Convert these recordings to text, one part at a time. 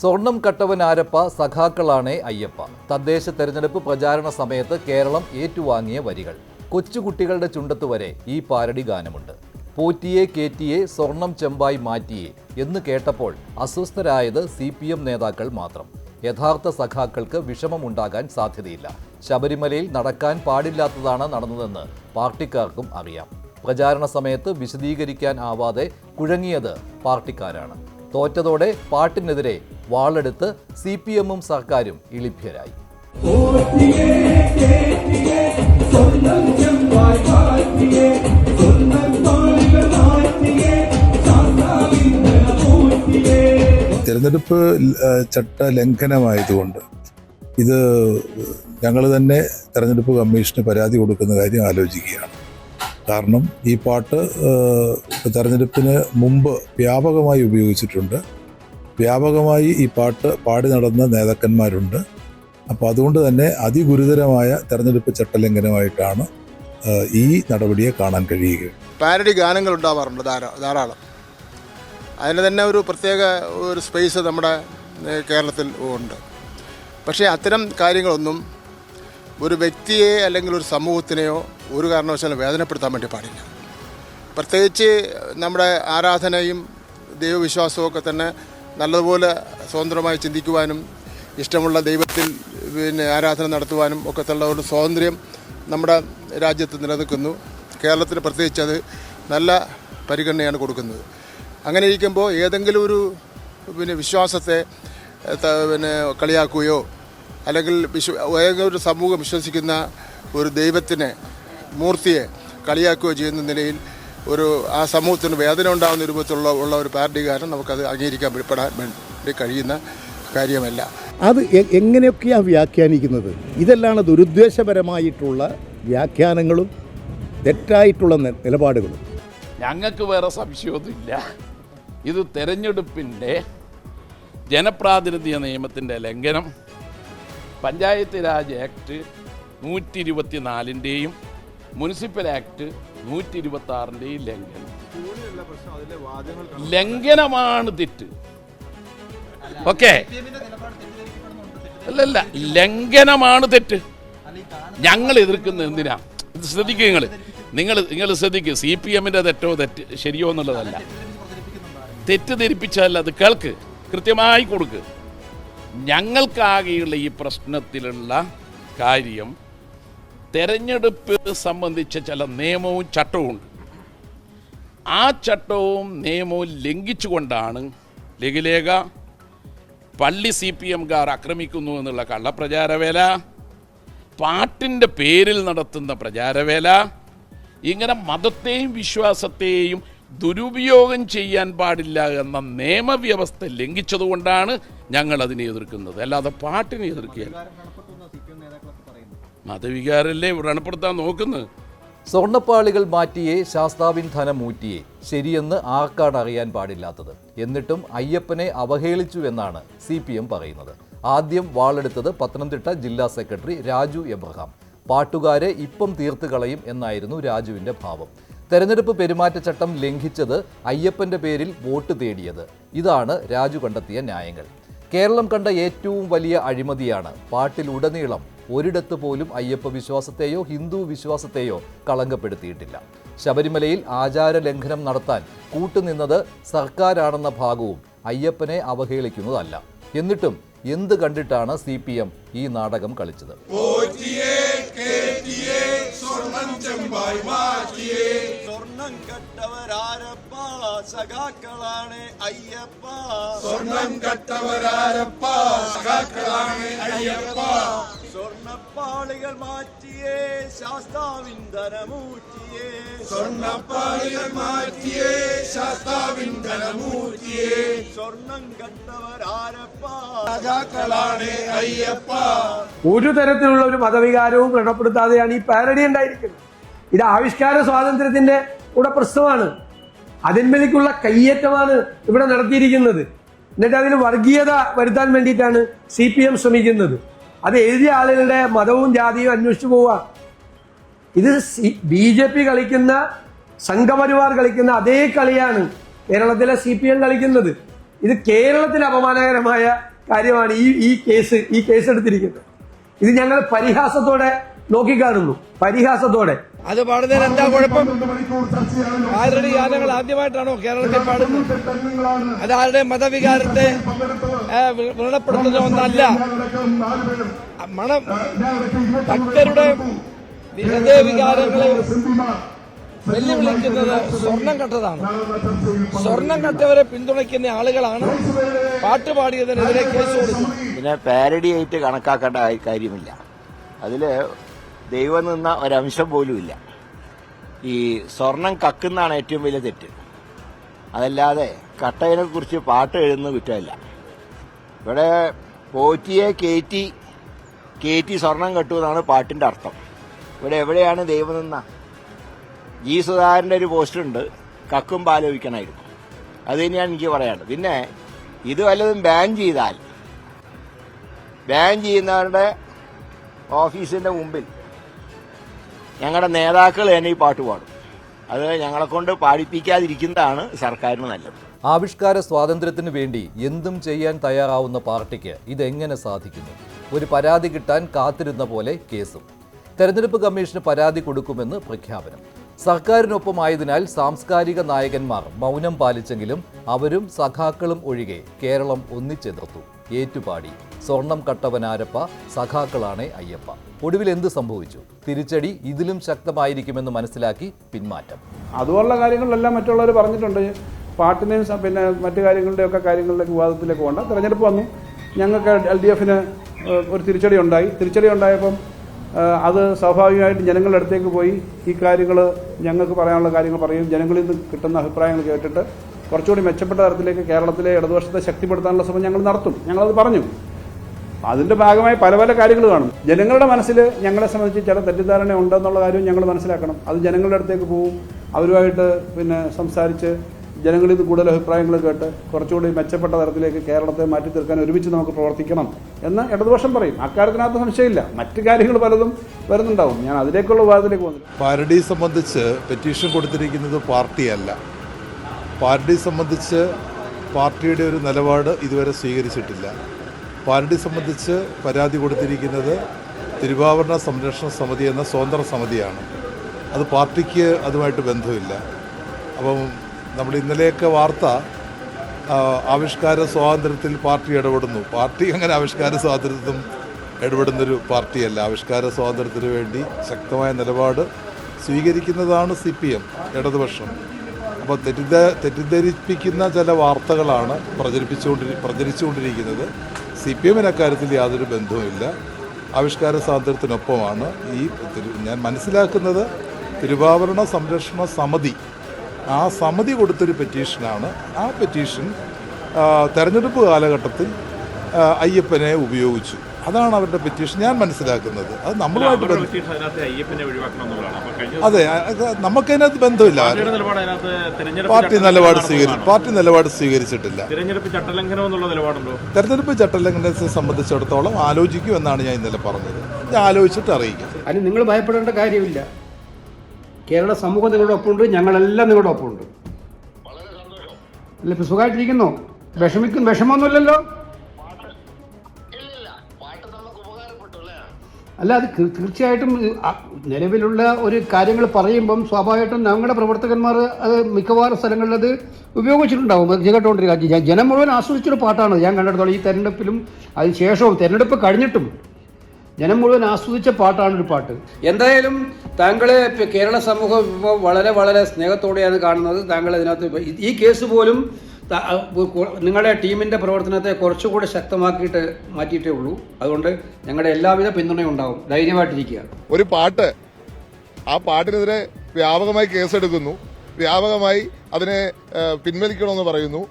സ്വർണം കട്ടവൻ ആരപ്പ സഖാക്കളാണേ അയ്യപ്പ. തദ്ദേശ തെരഞ്ഞെടുപ്പ് പ്രചാരണ സമയത്ത് കേരളം ഏറ്റുവാങ്ങിയ വരികൾ. കൊച്ചുകുട്ടികളുടെ ചുണ്ടത്ത് വരെ ഈ പാരഡി ഗാനമുണ്ട്. പോറ്റിയെ കേറ്റിയെ സ്വർണം ചെമ്പായി മാറ്റിയെ എന്ന് കേട്ടപ്പോൾ അസ്വസ്ഥരായത് സി പി എം നേതാക്കൾ മാത്രം. യഥാർത്ഥ സഖാക്കൾക്ക് വിഷമമുണ്ടാകാൻ സാധ്യതയില്ല. ശബരിമലയിൽ നടക്കാൻ പാടില്ലാത്തതാണ് നടന്നതെന്ന് പാർട്ടിക്കാർക്കും അറിയാം. പ്രചാരണ സമയത്ത് വിശദീകരിക്കാൻ ആവാതെ കുഴങ്ങിയത് പാർട്ടിക്കാരാണ്. തോറ്റതോടെ പാട്ടിനെതിരെ വാളെടുത്ത് സി പി എമ്മും സർക്കാരും ഇളിഭ്യരായി. തിരഞ്ഞെടുപ്പ് ചട്ട ലംഘനമായതുകൊണ്ട് ഇത് ഞങ്ങൾ തന്നെ തെരഞ്ഞെടുപ്പ് കമ്മീഷന് പരാതി കൊടുക്കുന്ന കാര്യം ആലോചിക്കുകയാണ്. കാരണം ഈ പാട്ട് തെരഞ്ഞെടുപ്പിന് മുമ്പ് വ്യാപകമായി ഉപയോഗിച്ചിട്ടുണ്ട്. വ്യാപകമായി ഈ പാട്ട് പാടി നടന്ന നേതാക്കന്മാരുണ്ട്. അപ്പോൾ അതുകൊണ്ട് തന്നെ അതിഗുരുതരമായ തെരഞ്ഞെടുപ്പ് ചട്ടലംഘനമായിട്ടാണ് ഈ നടപടിയെ കാണാൻ കഴിയുക. പാരഡി ഗാനങ്ങൾ ഉണ്ടാവാറുണ്ട് ധാരാ- ധാരാളം. അതിന് തന്നെ ഒരു പ്രത്യേക ഒരു സ്പേസ് നമ്മുടെ കേരളത്തിൽ ഉണ്ട്. പക്ഷേ അത്തരം കാര്യങ്ങളൊന്നും ഒരു വ്യക്തിയെ അല്ലെങ്കിൽ ഒരു സമൂഹത്തിനെയോ ഒരു കാരണവശാലും വേദനപ്പെടുത്താൻ വേണ്ടി പാടില്ല. പ്രത്യേകിച്ച് നമ്മുടെ ആരാധനയും ദൈവവിശ്വാസവും ഒക്കെ തന്നെ നല്ലതുപോലെ സ്വതന്ത്രമായി ചിന്തിക്കുവാനും ഇഷ്ടമുള്ള ദൈവത്തിൽ പിന്നെ ആരാധന നടത്തുവാനും ഒക്കെ ഉള്ള ഒരു സ്വാതന്ത്ര്യം നമ്മുടെ രാജ്യത്ത് നിലനിൽക്കുന്നു. കേരളത്തിന് പ്രത്യേകിച്ച് അത് നല്ല പരിഗണനയാണ് കൊടുക്കുന്നത്. അങ്ങനെ ഇരിക്കുമ്പോൾ ഏതെങ്കിലും ഒരു പിന്നെ വിശ്വാസത്തെ പിന്നെ കളിയാക്കുകയോ അല്ലെങ്കിൽ വിശ്വ ഏതെങ്കിലും ഒരു സമൂഹം വിശ്വസിക്കുന്ന ഒരു ദൈവത്തിനെ മൂർത്തിയെ കളിയാക്കുകയോ ചെയ്യുന്ന നിലയിൽ ഒരു ആ സമൂഹത്തിന് വേദന ഉണ്ടാകുന്ന രൂപത്തിലുള്ള ഉള്ള ഒരു പാർട്ടി കാരണം നമുക്കത് അംഗീകരിക്കാൻ പെടാൻ വേണ്ടി കഴിയുന്ന കാര്യമല്ല. അത് എങ്ങനെയൊക്കെയാണ് വ്യാഖ്യാനിക്കുന്നത്? ഇതെല്ലാം ദുരുദ്ദേശപരമായിട്ടുള്ള വ്യാഖ്യാനങ്ങളും തെറ്റായിട്ടുള്ള നിലപാടുകളും. ഞങ്ങൾക്ക് വേറെ സംശയമൊന്നുമില്ല. ഇത് തെരഞ്ഞെടുപ്പിന്റെ ജനപ്രാതിനിധ്യ നിയമത്തിന്റെ ലംഘനം. പഞ്ചായത്ത് രാജ് ആക്ട് നൂറ്റി ഇരുപത്തി നാലിന്റെയും മുനിസിപ്പൽ ആക്ട് നൂറ്റി ഇരുപത്തി ആറിന്റെയും ലംഘനം ലംഘനമാണ് തെറ്റ്. ഓക്കെ. അല്ലല്ല ലംഘനമാണ് തെറ്റ്. ഞങ്ങൾ എതിർക്കുന്നത് എന്തിനാ? ഇത് ശ്രദ്ധിക്കുക നിങ്ങൾ നിങ്ങൾ നിങ്ങൾ ശ്രദ്ധിക്കുക സി പി എമ്മിന്റെ തെറ്റോ തെറ്റ് ശരിയോ എന്നുള്ളതല്ല. തെറ്റിദ്ധരിപ്പിച്ചതല്ല അത് കേൾക്ക്. കൃത്യമായി കൊടുക്ക്. ഞങ്ങൾക്കാകെയുള്ള ഈ പ്രശ്നത്തിലുള്ള കാര്യം തെരഞ്ഞെടുപ്പ് സംബന്ധിച്ച ചില നിയമവും ചട്ടവും ഉണ്ട്. ആ ചട്ടവും നിയമവും ലംഘിച്ചുകൊണ്ടാണ് ലഘുലേഖ പള്ളി സി പി എംകാർ ആക്രമിക്കുന്നു എന്നുള്ള കള്ളപ്രചാരവേല. പാട്ടിന്റെ പേരിൽ നടത്തുന്ന പ്രചാരവേല. ഇങ്ങനെ മതത്തെയും വിശ്വാസത്തെയും ദുരുപയോഗം ചെയ്യാൻ പാടില്ല എന്ന നിയമവ്യവസ്ഥ ലംഘിച്ചതുകൊണ്ടാണ് ഞങ്ങൾ അതിനെ എതിർക്കുന്നത്. അല്ലാതെ പാട്ടിനെ എതിർക്കുകയല്ല. മതവികാരല്ലേ വ്രണപ്പെടുത്താൻ നോക്കുന്നത്? സ്വർണപ്പാളികൾ മാറ്റിയേ ശാസ്താവിൻ ധനം ഊറ്റിയേ. ശരിയെന്ന് ആർക്കാണ് അറിയാൻ പാടില്ലാത്തത്? എന്നിട്ടും അയ്യപ്പനെ അവഹേളിച്ചു എന്നാണ് സി പി എം പറയുന്നത്. ആദ്യം വാളെടുത്തത് പത്തനംതിട്ട ജില്ലാ സെക്രട്ടറി രാജു എബ്രഹാം. പാട്ടുകാരെ ഇപ്പം തീർത്തു കളയും എന്നായിരുന്നു രാജുവിന്റെ ഭാവം. തെരഞ്ഞെടുപ്പ് പെരുമാറ്റച്ചട്ടം ലംഘിച്ചത് അയ്യപ്പന്റെ പേരിൽ വോട്ട് തേടിയത്. ഇതാണ് രാജു കണ്ടെത്തിയ ന്യായങ്ങൾ. കേരളം കണ്ട ഏറ്റവും വലിയ അഴിമതിയാണ് പാട്ടിലുടനീളം ഒരിടത്ത് പോലും അയ്യപ്പ വിശ്വാസത്തെയോ ഹിന്ദു വിശ്വാസത്തെയോ കളങ്കപ്പെടുത്തിയിട്ടില്ല. ശബരിമലയിൽ ആചാര ലംഘനം നടത്താൻ കൂട്ടുനിന്നത് സർക്കാരാണെന്ന ഭാഗവും അയ്യപ്പനെ അവഹേളിക്കുന്നതല്ല. എന്നിട്ടും എന്ത് കണ്ടിട്ടാണ് സി പി എം ഈ നാടകം കളിച്ചത്? സ്വർണം കട്ടവരാരപ്പ സഖാക്കളാണ് അയ്യപ്പ. സ്വർണപ്പാളികൾ മാറ്റിയേ ശാസ്താവിന്ദനമൂറ്റിയേ. സ്വർണപ്പാളികൾ മാറ്റിയേ ശാസ്താവിന്ദനമൂറ്റിയേ. സ്വർണം കണ്ടവരാരപ്പ രാജാക്കളാണ് അയ്യപ്പ. ഒരു തരത്തിലുള്ള ഒരു മതവികാരവും വ്രണപ്പെടുത്താതെയാണ് ഈ പാരഡി ഉണ്ടായിരിക്കുന്നത്. ഇത് ആവിഷ്കാര സ്വാതന്ത്ര്യത്തിന്റെ കൂടെ പ്രശ്നമാണ് അതിന്മേലേക്കുള്ള കയ്യേറ്റമാണ് ഇവിടെ നടത്തിയിരിക്കുന്നത്. എന്നിട്ട് അതിന് വർഗീയത വരുത്താൻ വേണ്ടിയിട്ടാണ് സി പി എം ശ്രമിക്കുന്നത്. അത് എഴുതിയ ആളുകളുടെ മതവും ജാതിയും അന്വേഷിച്ചു പോവുക. ഇത് ബി ജെ പി കളിക്കുന്ന സംഘപരിവാർ കളിക്കുന്ന അതേ കളിയാണ് കേരളത്തിലെ സി പി എം കളിക്കുന്നത്. ഇത് കേരളത്തിന് അപമാനകരമായ കാര്യമാണ് ഈ ഈ കേസ് ഈ കേസ് എടുത്തിരിക്കുന്നത്. ഇത് ഞങ്ങൾ പരിഹാസത്തോടെ നോക്കിക്കാണുന്നു. പരിഹാസത്തോടെ. അത് പാടുന്നതിന് എന്താ കുഴപ്പം? ആരുടെ ഗാനങ്ങൾ ആദ്യമായിട്ടാണോ കേരളത്തിൽ പാടുന്നത്? അത് ആരുടെ മതവികാരത്തെ വ്രണപ്പെടുത്തുന്ന ഒന്നല്ല. മണം. ഭക്തരുടെ ഹൃദയവികാരങ്ങളെ വെല്ലുവിളിക്കുന്നത് സ്വർണം കട്ടതാണ് സ്വർണം കട്ടവരെ പിന്തുണയ്ക്കുന്ന ആളുകളാണ് പാട്ട് പാടിയതിനെതിരെ കേസ് കൊടുക്കുന്നത് പിന്നെ പാരഡി ആയിട്ട് കണക്കാക്കേണ്ട കാര്യമില്ല. അതിൽ ദൈവം നിന്ന ഒരംശം പോലും ഇല്ല. ഈ സ്വർണം കക്കുന്നതാണ് ഏറ്റവും വലിയ തെറ്റ്. അതല്ലാതെ കട്ടയിനെ കുറിച്ച് പാട്ട് എഴുതുന്ന കുറ്റമല്ല. ഇവിടെ പോറ്റിയെ കയറ്റി കയറ്റി സ്വർണം കെട്ടു എന്നാണ് പാട്ടിന്റെ അർത്ഥം. ഇവിടെ എവിടെയാണ് ദൈവം നിന്ന? ജി സുധാകരന്റെ ഒരു പോസ്റ്റുണ്ട് കക്കും പാലോചിക്കണമായിരുന്നു അത് തന്നെയാണ് എനിക്ക് പറയാനുള്ളത് പിന്നെ ഇത് വല്ലതും ബാൻ ചെയ്താൽ ബാൻ ചെയ്യുന്നവരുടെ ഓഫീസിന്റെ മുമ്പിൽ ഞങ്ങളുടെ നേതാക്കൾ തന്നെ ഈ പാട്ട് പാടും. അത് ഞങ്ങളെ കൊണ്ട് പാടിപ്പിക്കാതിരിക്കുന്നതാണ് സർക്കാരിന് നല്ലത്. ആവിഷ്കാര സ്വാതന്ത്ര്യത്തിന് വേണ്ടി എന്തും ചെയ്യാൻ തയ്യാറാവുന്ന പാർട്ടിക്ക് ഇതെങ്ങനെ സാധിക്കുന്നു? ഒരു പരാതി കിട്ടാൻ കാത്തിരുന്ന പോലെ കേസും. തെരഞ്ഞെടുപ്പ് കമ്മീഷന് പരാതി കൊടുക്കുമെന്ന് പ്രഖ്യാപനം. സർക്കാരിനൊപ്പമായതിനാൽ സാംസ്കാരിക നായകന്മാർ മൗനം പാലിച്ചെങ്കിലും അവരും സഖാക്കളും ഒഴികെ കേരളം ഒന്നിച്ചെതിർത്തു. ഏറ്റുപാടി. സ്വർണം കട്ടവനാരപ്പ സഖാക്കളാണ് അയ്യപ്പ. ഒടുവിൽ എന്ത് സംഭവിച്ചു? തിരിച്ചടി ഇതിലും ശക്തമായിരിക്കുമെന്ന് മനസ്സിലാക്കി പിന്മാറ്റം. അതുപോലുള്ള കാര്യങ്ങളിലെല്ലാം മറ്റുള്ളവർ പറഞ്ഞിട്ടുണ്ട്. പാട്ടിനെയും പിന്നെ മറ്റു കാര്യങ്ങളുടെയൊക്കെ കാര്യങ്ങളിലേക്ക് വിവാദത്തിലേക്ക് പോകണ്ട തെരഞ്ഞെടുപ്പ് വന്നു. ഞങ്ങൾക്ക് എൽ ഡി എഫിന് ഒരു തിരിച്ചടി ഉണ്ടായി. തിരിച്ചടി ഉണ്ടായപ്പം അത് സ്വാഭാവികമായിട്ട് ജനങ്ങളുടെ അടുത്തേക്ക് പോയി. ഈ കാര്യങ്ങൾ ഞങ്ങൾക്ക് പറയാനുള്ള കാര്യങ്ങൾ പറയും. ജനങ്ങളിൽ നിന്ന് കിട്ടുന്ന അഭിപ്രായങ്ങൾ കേട്ടിട്ട് കുറച്ചുകൂടി മെച്ചപ്പെട്ട തരത്തിലേക്ക് കേരളത്തിലെ ഇടതുപക്ഷത്തെ ശക്തിപ്പെടുത്താനുള്ള ശ്രമം ഞങ്ങൾ നടത്തും. ഞങ്ങളത് പറഞ്ഞു. അതിന്റെ ഭാഗമായി പല പല കാര്യങ്ങൾ കാണും. ജനങ്ങളുടെ മനസ്സിൽ ഞങ്ങളെ സംബന്ധിച്ച് ചില തെറ്റിദ്ധാരണ ഉണ്ടെന്നുള്ള കാര്യം ഞങ്ങൾ മനസ്സിലാക്കണം. അത് ജനങ്ങളുടെ അടുത്തേക്ക് പോവും. അവരുമായിട്ട് പിന്നെ സംസാരിച്ച് ജനങ്ങളിൽ നിന്ന് കൂടുതൽ അഭിപ്രായങ്ങൾ കേട്ട് കുറച്ചുകൂടി മെച്ചപ്പെട്ട തരത്തിലേക്ക് കേരളത്തെ മാറ്റി തീർക്കാൻ ഒരുമിച്ച് നമുക്ക് പ്രവർത്തിക്കണം എന്ന് ഇടതുപക്ഷം പറയും. അക്കാര്യത്തിനകത്ത് സംശയമില്ല. മറ്റു കാര്യങ്ങൾ പലതും വരുന്നുണ്ടാവും. ഞാൻ അതിലേക്കുള്ള വിവാദത്തിലേക്ക് പോകുന്നു പാരഡി സംബന്ധിച്ച് പെറ്റീഷൻ കൊടുത്തിരിക്കുന്നത് പാർട്ടിയല്ല. പാരഡി സംബന്ധിച്ച് പാർട്ടിയുടെ ഒരു നിലപാട് ഇതുവരെ സ്വീകരിച്ചിട്ടില്ല. പാരഡി സംബന്ധിച്ച് പരാതി കൊടുത്തിരിക്കുന്നത് തിരുവാഭരണ സംരക്ഷണ സമിതി എന്ന സ്വതന്ത്ര സമിതിയാണ്. അത് പാർട്ടിക്ക് അതുമായിട്ട് ബന്ധമില്ല. അപ്പം നമ്മൾ ഇന്നലെയൊക്കെ വാർത്ത ആവിഷ്കാര സ്വാതന്ത്ര്യത്തിൽ പാർട്ടി ഇടപെടുന്നു. പാർട്ടി അങ്ങനെ ആവിഷ്കാര സ്വാതന്ത്ര്യത്തിലും ഇടപെടുന്നൊരു പാർട്ടിയല്ല. ആവിഷ്കാര സ്വാതന്ത്ര്യത്തിന് വേണ്ടി ശക്തമായ നിലപാട് സ്വീകരിക്കുന്നതാണ് സി പി എം ഇടതുപക്ഷം. അപ്പോൾ തെറ്റിദ്ധ തെറ്റിദ്ധരിപ്പിക്കുന്ന ചില വാർത്തകളാണ് പ്രചരിപ്പിച്ചുകൊണ്ടിരി പ്രചരിച്ചുകൊണ്ടിരിക്കുന്നത്. സി പി എമ്മിന് അക്കാര്യത്തിൽ യാതൊരു ബന്ധവുമില്ല. ആവിഷ്കാര സ്വാതന്ത്ര്യത്തിനൊപ്പമാണ് ഈ ഞാൻ മനസ്സിലാക്കുന്നത് തിരുവാഭരണ സംരക്ഷണ സമിതി ആ സമിതി കൊടുത്തൊരു പെറ്റീഷനാണ്. ആ പെറ്റീഷൻ തെരഞ്ഞെടുപ്പ് കാലഘട്ടത്തിൽ അയ്യപ്പനെ ഉപയോഗിച്ചു. അതാണ് അവരുടെ പെറ്റീഷൻ ഞാൻ മനസ്സിലാക്കുന്നത്. അത് നമ്മളുമായിട്ട് ബന്ധം അതെ അത് നമുക്കതിനകത്ത് ബന്ധമില്ല. പാർട്ടി നിലപാട് സ്വീകരി പാർട്ടി നിലപാട് സ്വീകരിച്ചിട്ടില്ല. തിരഞ്ഞെടുപ്പ് ചട്ടലംഘനം എന്നുള്ള നിലപാടുണ്ടോ? തെരഞ്ഞെടുപ്പ് ചട്ടലംഘനത്തെ സംബന്ധിച്ചിടത്തോളം ആലോചിക്കും എന്നാണ് ഞാൻ ഇന്നലെ പറഞ്ഞത്. ഞാൻ ആലോചിച്ചിട്ട് അറിയിക്കാം. അതിന് നിങ്ങൾ ഭയപ്പെടേണ്ട കാര്യമില്ല. കേരള സമൂഹം നിങ്ങളുടെ ഒപ്പമുണ്ട് ഞങ്ങളെല്ലാം നിങ്ങളുടെ ഒപ്പമുണ്ട് അല്ല ഇപ്പൊ സുഖമായിട്ടിരിക്കുന്നു. വിഷമിക്കും വിഷമമൊന്നുമില്ലല്ലോ. അല്ല അത് തീർച്ചയായിട്ടും നിലവിലുള്ള ഒരു കാര്യങ്ങൾ പറയുമ്പം സ്വാഭാവികമായിട്ടും ഞങ്ങളുടെ പ്രവർത്തകന്മാർ അത് മിക്കവാറും സ്ഥലങ്ങളിൽ അത് ഉപയോഗിച്ചിട്ടുണ്ടാവും. അത് കേട്ടോണ്ടിരിക്കുക ജനം മുഴുവൻ ആസ്വദിച്ചൊരു പാട്ടാണ്. ഞാൻ കണ്ടിടത്തോളം ഈ തെരഞ്ഞെടുപ്പിലും അതിന് ശേഷവും തെരഞ്ഞെടുപ്പ് കഴിഞ്ഞിട്ടും ജനം മുഴുവൻ ആസ്വദിച്ച പാട്ടാണ് ഒരു പാട്ട്. എന്തായാലും താങ്കൾ കേരള സമൂഹം വളരെ വളരെ സ്നേഹത്തോടെയാണ് കാണുന്നത്. താങ്കൾ ഇതിനകത്ത് ഈ- കേസ് പോലും നിങ്ങളുടെ ടീമിന്റെ പ്രവർത്തനത്തെ കുറച്ചുകൂടി ശക്തമാക്കിയിട്ട് മാറ്റിയിട്ടേ ഉള്ളൂ. അതുകൊണ്ട് ഞങ്ങളുടെ എല്ലാവിധ പിന്തുണയും ഉണ്ടാവും. ധൈര്യമായിട്ടിരിക്കുക. ഒരു പാട്ട്. ആ പാട്ടിനെതിരെ വ്യാപകമായി കേസെടുക്കുന്നു. വ്യാപകമായി അതിനെ പിൻവലിക്കണമെന്ന് പറയുന്നു.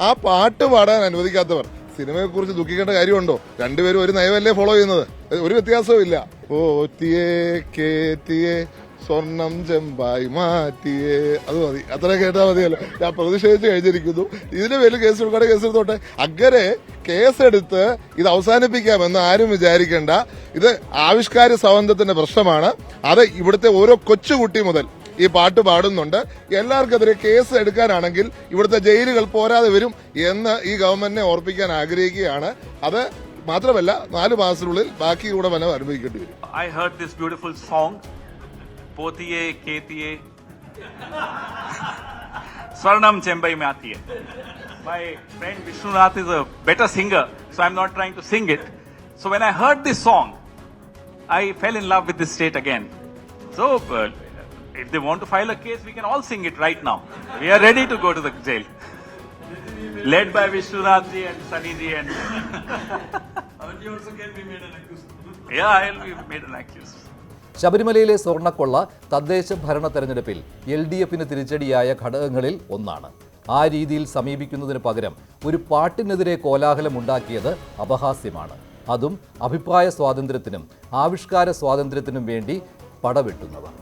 ആ പാട്ട് പാടാൻ അനുവദിക്കാത്തവർ സിനിമയെക്കുറിച്ച് ദുഃഖിക്കേണ്ട കാര്യമുണ്ടോ? രണ്ടുപേരും ഒരു നയമല്ലേ ഫോളോ ചെയ്യുന്നത്. ഒരു വ്യത്യാസവും ഇല്ല ഓ തിയേ കേ കേറ്റിയേ സ്വർണം ചെമ്പായി മാറ്റിയേ. അത് മതി. അത്ര കേട്ടാൽ മതിയല്ലോ. ഞാൻ പ്രതിഷേധിച്ച് കഴിഞ്ഞിരിക്കുന്നു. ഇതിന്റെ പേരിൽ കേസ് കൊടുക്കാതെ കേസ് എടുത്തോട്ടെ? അങ്ങനെ കേസെടുത്ത് ഇത് അവസാനിപ്പിക്കാമെന്ന് ആരും വിചാരിക്കേണ്ട. ഇത് ആവിഷ്കാര സ്വാതന്ത്ര്യത്തിന്റെ പ്രശ്നമാണ്. അത് ഇവിടുത്തെ ഓരോ കൊച്ചുകുട്ടി മുതൽ ഈ പാട്ട് പാടുന്നുണ്ട്. എല്ലാവർക്കെതിരെ കേസ് എടുക്കാനാണെങ്കിൽ ഇവിടുത്തെ ജയിലുകൾ പോരാതെ വരും എന്ന് ഈ ഗവൺമെന്റിനെ ഓർപ്പിക്കാൻ ആഗ്രഹിക്കുകയാണ്. അത് മാത്രമല്ല നാല് മാസത്തിനുള്ളിൽ ബാക്കി കൂടെ വനം അനുഭവിക്കേണ്ടി വരും. I heard this beautiful song, Potiye Ketiye, Swarnam Chembai Matiye. My friend Vishnunath is a better singer, so I'm not trying to sing it. So when I heard this song, I fell in love with this state again. So uh, if they want to file a case, we can all sing it right now. We are ready to go to the jail. Led by Vishnunath ji and Sunny ji and. yeah, I'll be made an accused. ശബരിമലയിലെ സ്വർണക്കൊള്ള തദ്ദേശ ഭരണ തെരഞ്ഞെടുപ്പിൽ L D എഫിന് തിരിച്ചടിയായ ഘടകങ്ങളിൽ ഒന്നാണ്. ആ രീതിയിൽ സമീപിക്കുന്നതിന് പകരം ഒരു പാട്ടിനെതിരെ കോലാഹലമുണ്ടാക്കിയത് അപഹാസ്യമാണ്. അതും അഭിപ്രായ സ്വാതന്ത്ര്യത്തിനും ആവിഷ്കാര സ്വാതന്ത്ര്യത്തിനും വേണ്ടി പടവെട്ടുന്നവർ.